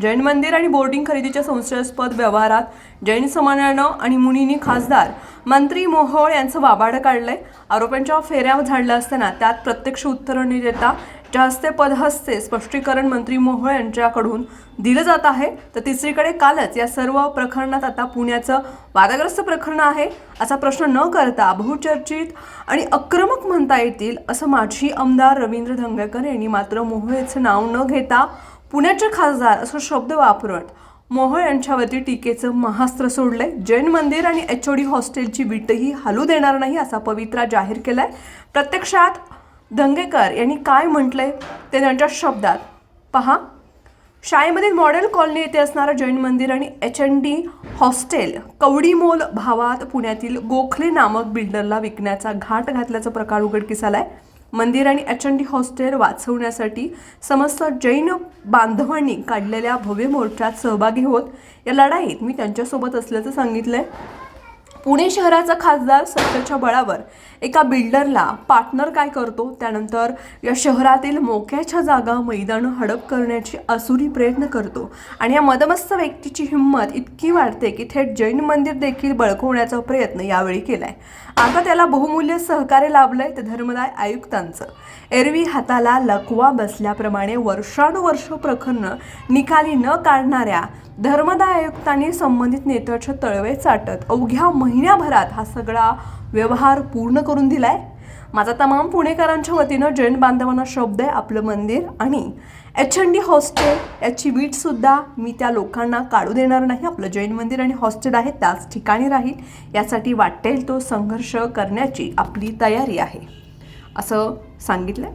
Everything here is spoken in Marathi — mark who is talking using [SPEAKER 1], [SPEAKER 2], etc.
[SPEAKER 1] जैन मंदिर आणि बोर्डिंग खरेदीच्या संशयास्पद व्यवहारात जैन समाजानं आणि मुनींनी खासदार मंत्री मोहोळ यांचं वाबाड काढलंय. आरोपांच्या फेऱ्या झाडल्या असताना त्यात प्रत्यक्ष उत्तरं न देता ज्या हस्ते पदहस्ते स्पष्टीकरण मंत्री मोहोळ यांच्याकडून दिलं जात आहे. तर तिसरीकडे कालच या सर्व प्रकरणात आता पुण्याचं वादग्रस्त प्रकरण आहे असा प्रश्न न करता बहुचर्चित आणि आक्रमक म्हणता येतील असं माजी आमदार रवींद्र धंगेकर यांनी मात्र मोहोळेचं नाव न घेता पुण्याचे खासदार असं शब्द वापरत मोहोळ यांच्यावरती टीकेचं महास्त्र सोडलंय. जैन मंदिर आणि एच ओ डी हॉस्टेलची वीटही हलू देणार नाही असा पवित्रा जाहीर केलाय. प्रत्यक्षात दंगेकर यांनी काय म्हटलंय ते त्यांच्या शब्दात पहा. शाळेमधील मॉडेल कॉलनी येथे असणारं जैन मंदिर आणि एच एन डी हॉस्टेल कवडीमोल भावात पुण्यातील गोखले नामक बिल्डरला विकण्याचा घाट घातल्याचा प्रकार उघडकीस आलाय. मंदिर आणि एच एन डी हॉस्टेल वाचवण्यासाठी समस्त जैन बांधवांनी काढलेल्या भव्य मोर्चात सहभागी होत. या लढाईत मी त्यांच्यासोबत असल्याचं सांगितलंय. पुणे शहराचा खासदार सत्तेच्या बळावर. एका बिल्डरला पार्टनर काय करतो? त्यानंतर या शहरातील मोक्याच्या जागा मैदान हडप करण्याची असुरी प्रयत्न करतो. आणि या मदमस्त व्यक्तीची हिंमत इतकी वाढते की थेट जैन मंदिर देखील बळकवण्याचा प्रयत्न यावेळी केलाय. आता त्याला बहुमूल्य सहकार्य लाभलंय ते धर्मदाय आयुक्तांचं. एरवी हाताला लकवा बसल्याप्रमाणे वर्षानुवर्ष प्रकरणं निकाली न काढणाऱ्या धर्मदाय आयुक्तांनी संबंधित नेत्याच्या तळवे चाटत अवघ्या महिन्याभरात हा सगळा व्यवहार पूर्ण करून दिला आहे माझा तमाम पुणेकरांच्या वतीनं जैन बांधवांना शब्द आहे आपलं मंदिर आणि एच एन डी हॉस्टेल याची वीटसुद्धा मी त्या लोकांना काढू देणार नाही. आपलं जैन मंदिर आणि हॉस्टेल आहे त्याच ठिकाणी राहील. यासाठी वाटेल तो संघर्ष करण्याची आपली तयारी आहे. असं सांगितलं